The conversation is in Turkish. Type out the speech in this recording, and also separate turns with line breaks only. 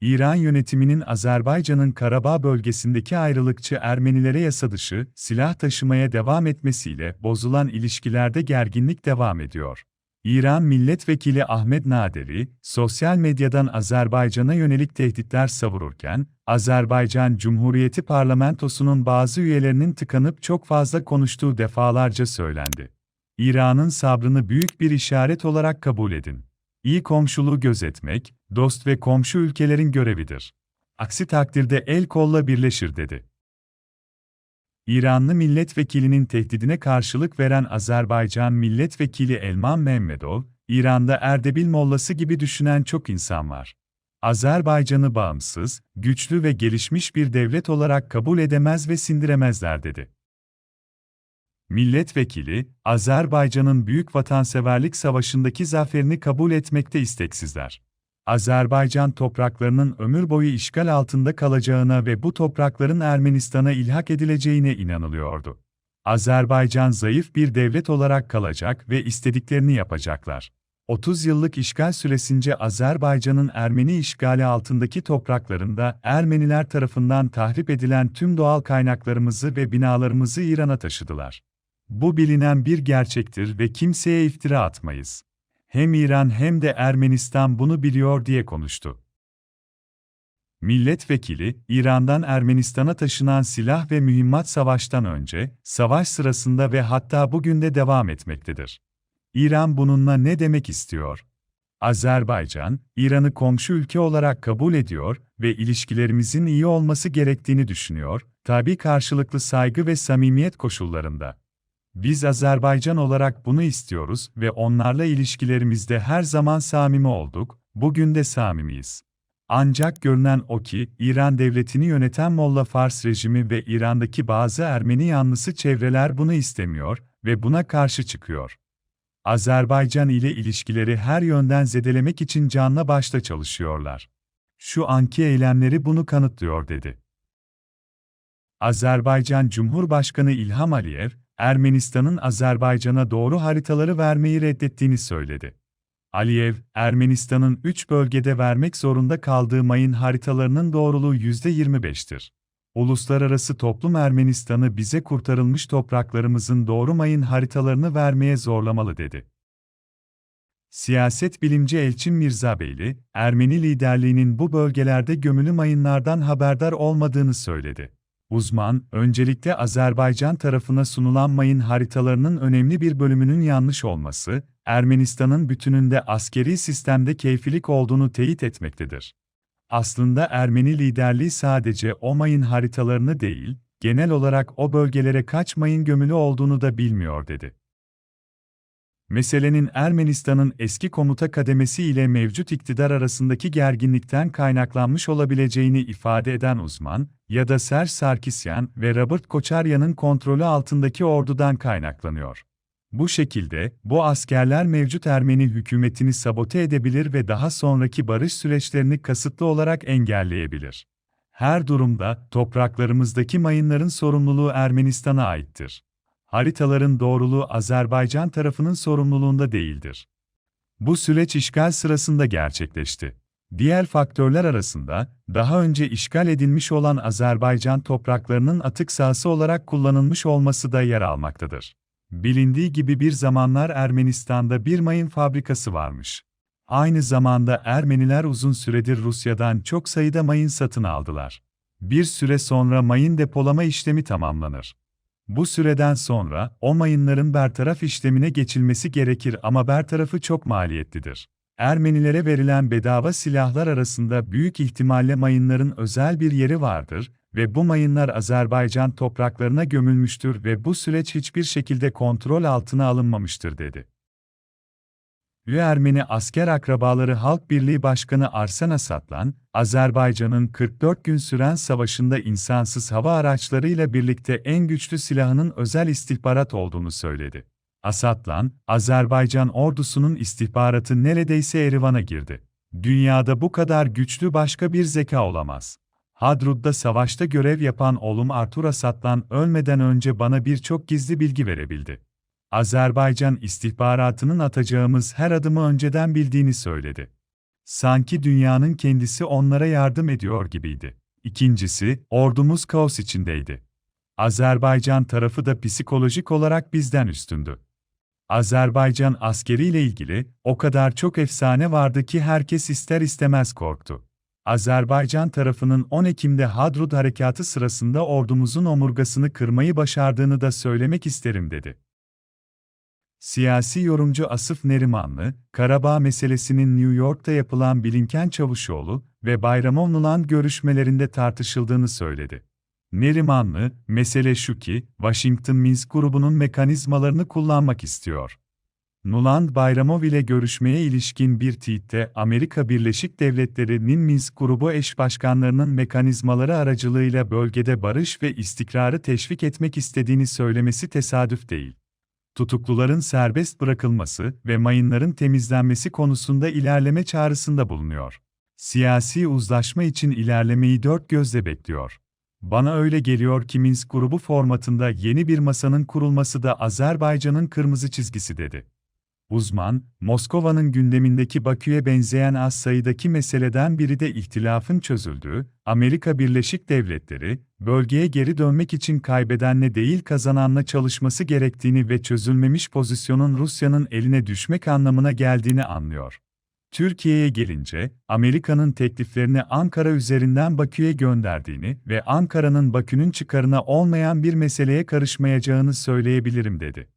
İran yönetiminin Azerbaycan'ın Karabağ bölgesindeki ayrılıkçı Ermenilere yasa dışı silah taşımaya devam etmesiyle bozulan ilişkilerde gerginlik devam ediyor. İran Milletvekili Ahmet Naderi, sosyal medyadan Azerbaycan'a yönelik tehditler savururken, Azerbaycan Cumhuriyeti Parlamentosu'nun bazı üyelerinin tıkanıp çok fazla konuştuğu defalarca söylendi. İran'ın sabrını büyük bir işaret olarak kabul edin. İyi komşuluğu gözetmek, dost ve komşu ülkelerin görevidir. Aksi takdirde el kolla birleşir dedi. İranlı milletvekilinin tehdidine karşılık veren Azerbaycan milletvekili Elman Mehmedov, İran'da Erdebil mollası gibi düşünen çok insan var. Azerbaycan'ı bağımsız, güçlü ve gelişmiş bir devlet olarak kabul edemez ve sindiremezler dedi. Milletvekili, Azerbaycan'ın büyük vatanseverlik savaşındaki zaferini kabul etmekte isteksizler. Azerbaycan topraklarının ömür boyu işgal altında kalacağına ve bu toprakların Ermenistan'a ilhak edileceğine inanılıyordu. Azerbaycan zayıf bir devlet olarak kalacak ve istediklerini yapacaklar. 30 yıllık işgal süresince Azerbaycan'ın Ermeni işgali altındaki topraklarında Ermeniler tarafından tahrip edilen tüm doğal kaynaklarımızı ve binalarımızı İran'a taşıdılar. Bu bilinen bir gerçektir ve kimseye iftira atmayız. Hem İran hem de Ermenistan bunu biliyor diye konuştu. Milletvekili, İran'dan Ermenistan'a taşınan silah ve mühimmat savaştan önce, savaş sırasında ve hatta bugün de devam etmektedir. İran bununla ne demek istiyor? Azerbaycan, İran'ı komşu ülke olarak kabul ediyor ve ilişkilerimizin iyi olması gerektiğini düşünüyor, tabi karşılıklı saygı ve samimiyet koşullarında. Biz Azerbaycan olarak bunu istiyoruz ve onlarla ilişkilerimizde her zaman samimi olduk, bugün de samimiyiz. Ancak görünen o ki, İran devletini yöneten Molla Fars rejimi ve İran'daki bazı Ermeni yanlısı çevreler bunu istemiyor ve buna karşı çıkıyor. Azerbaycan ile ilişkileri her yönden zedelemek için canla başla çalışıyorlar. Şu anki eylemleri bunu kanıtlıyor dedi. Azerbaycan Cumhurbaşkanı İlham Aliyev, Ermenistan'ın Azerbaycan'a doğru haritaları vermeyi reddettiğini söyledi. Aliyev, Ermenistan'ın üç bölgede vermek zorunda kaldığı mayın haritalarının doğruluğu %25'tir. Uluslararası toplum Ermenistan'ı bize kurtarılmış topraklarımızın doğru mayın haritalarını vermeye zorlamalı dedi. Siyaset bilimci Elçin Mirzabeyli, Ermeni liderliğinin bu bölgelerde gömülü mayınlardan haberdar olmadığını söyledi. Uzman, öncelikle Azerbaycan tarafına sunulan mayın haritalarının önemli bir bölümünün yanlış olması, Ermenistan'ın bütününde askeri sistemde keyfilik olduğunu teyit etmektedir. Aslında Ermeni liderliği sadece o mayın haritalarını değil, genel olarak o bölgelere kaç mayın gömülü olduğunu da bilmiyor dedi. Meselenin Ermenistan'ın eski komuta kademesi ile mevcut iktidar arasındaki gerginlikten kaynaklanmış olabileceğini ifade eden uzman, ya da Serj Sarkisyan ve Robert Koçaryan'ın kontrolü altındaki ordudan kaynaklanıyor. Bu şekilde, bu askerler mevcut Ermeni hükümetini sabote edebilir ve daha sonraki barış süreçlerini kasıtlı olarak engelleyebilir. Her durumda, topraklarımızdaki mayınların sorumluluğu Ermenistan'a aittir haritaların doğruluğu Azerbaycan tarafının sorumluluğunda değildir. Bu süreç işgal sırasında gerçekleşti. Diğer faktörler arasında, daha önce işgal edilmiş olan Azerbaycan topraklarının atık sahası olarak kullanılmış olması da yer almaktadır. Bilindiği gibi bir zamanlar Ermenistan'da bir mayın fabrikası varmış. Aynı zamanda Ermeniler uzun süredir Rusya'dan çok sayıda mayın satın aldılar. Bir süre sonra mayın depolama işlemi tamamlanır. Bu süreden sonra, o mayınların bertaraf işlemine geçilmesi gerekir ama bertarafı çok maliyetlidir. Ermenilere verilen bedava silahlar arasında büyük ihtimalle mayınların özel bir yeri vardır ve bu mayınlar Azerbaycan topraklarına gömülmüştür ve bu süreç hiçbir şekilde kontrol altına alınmamıştır dedi. Üye Ermeni asker akrabaları Halk Birliği Başkanı Arsen Asatlan, Azerbaycan'ın 44 gün süren savaşında insansız hava araçlarıyla birlikte en güçlü silahının özel istihbarat olduğunu söyledi. Asatlan, Azerbaycan ordusunun istihbaratı neredeyse Erivan'a girdi. Dünyada bu kadar güçlü başka bir zeka olamaz. Hadrud'da savaşta görev yapan oğlum Artur Asatlan ölmeden önce bana birçok gizli bilgi verebildi. Azerbaycan istihbaratının atacağımız her adımı önceden bildiğini söyledi. Sanki dünyanın kendisi onlara yardım ediyor gibiydi. İkincisi, ordumuz kaos içindeydi. Azerbaycan tarafı da psikolojik olarak bizden üstündü. Azerbaycan askeriyle ilgili o kadar çok efsane vardı ki herkes ister istemez korktu. Azerbaycan tarafının 10 Ekim'de Hadrut harekatı sırasında ordumuzun omurgasını kırmayı başardığını da söylemek isterim dedi. Siyasi yorumcu Asıf Nerimanlı, Karabağ meselesinin New York'ta yapılan Bilinken Çavuşoğlu ve Bayramovlu'lan görüşmelerinde tartışıldığını söyledi. Nerimanlı, mesele şu ki, Washington Minsk grubunun mekanizmalarını kullanmak istiyor. Nuland Bayramov ile görüşmeye ilişkin bir tweette Amerika Birleşik Devletleri'nin Minsk grubu eş başkanlarının mekanizmaları aracılığıyla bölgede barış ve istikrarı teşvik etmek istediğini söylemesi tesadüf değil. Tutukluların serbest bırakılması ve mayınların temizlenmesi konusunda ilerleme çağrısında bulunuyor. Siyasi uzlaşma için ilerlemeyi dört gözle bekliyor. Bana öyle geliyor ki Minsk grubu formatında yeni bir masanın kurulması da Azerbaycan'ın kırmızı çizgisi dedi. Uzman, Moskova'nın gündemindeki Bakü'ye benzeyen az sayıdaki meseleden biri de ihtilafın çözüldüğü, Amerika Birleşik Devletleri, bölgeye geri dönmek için kaybedenle değil kazananla çalışması gerektiğini ve çözülmemiş pozisyonun Rusya'nın eline düşmek anlamına geldiğini anlıyor. Türkiye'ye gelince, Amerika'nın tekliflerini Ankara üzerinden Bakü'ye gönderdiğini ve Ankara'nın Bakü'nün çıkarına olmayan bir meseleye karışmayacağını söyleyebilirim dedi.